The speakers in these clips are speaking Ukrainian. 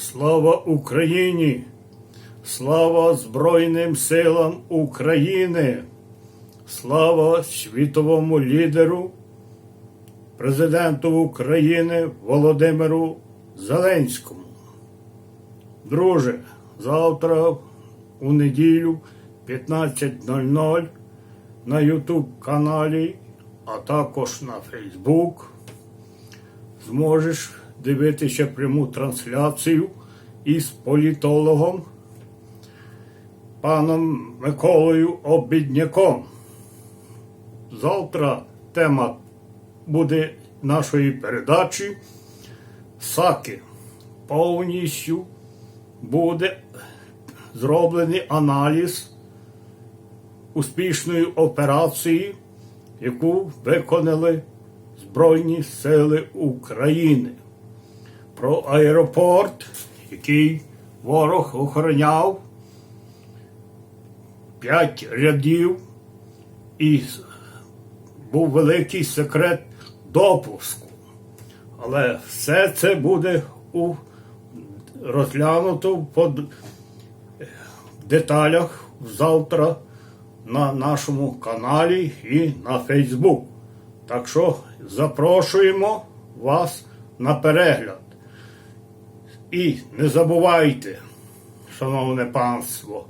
Слава Україні! Слава Збройним силам України! Слава світовому лідеру, президенту України Володимиру Зеленському. Друже, завтра у неділю 15.00 на YouTube каналі, а також на Facebook зможеш дивитися пряму трансляцію із політологом паном Миколою Обідняком. Завтра тема буде нашої передачі Саки. Повністю буде зроблений аналіз успішної операції, яку виконали Збройні Сили України. Про аеропорт, який ворог охороняв п'ять рядів, і був великий секрет допуску. Але все це буде у розглянуто по деталях завтра на нашому каналі і на Фейсбук. Так що запрошуємо вас на перегляд. І не забувайте, шановне панство,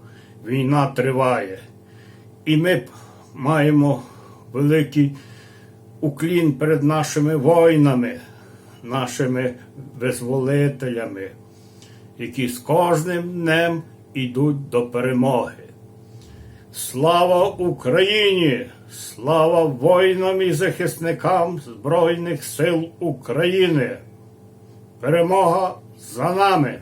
війна триває. І ми маємо великий уклін перед нашими воїнами, нашими визволителями, які з кожним днем йдуть до перемоги. Слава Україні! Слава воїнам і захисникам Збройних сил України! Перемога за нами!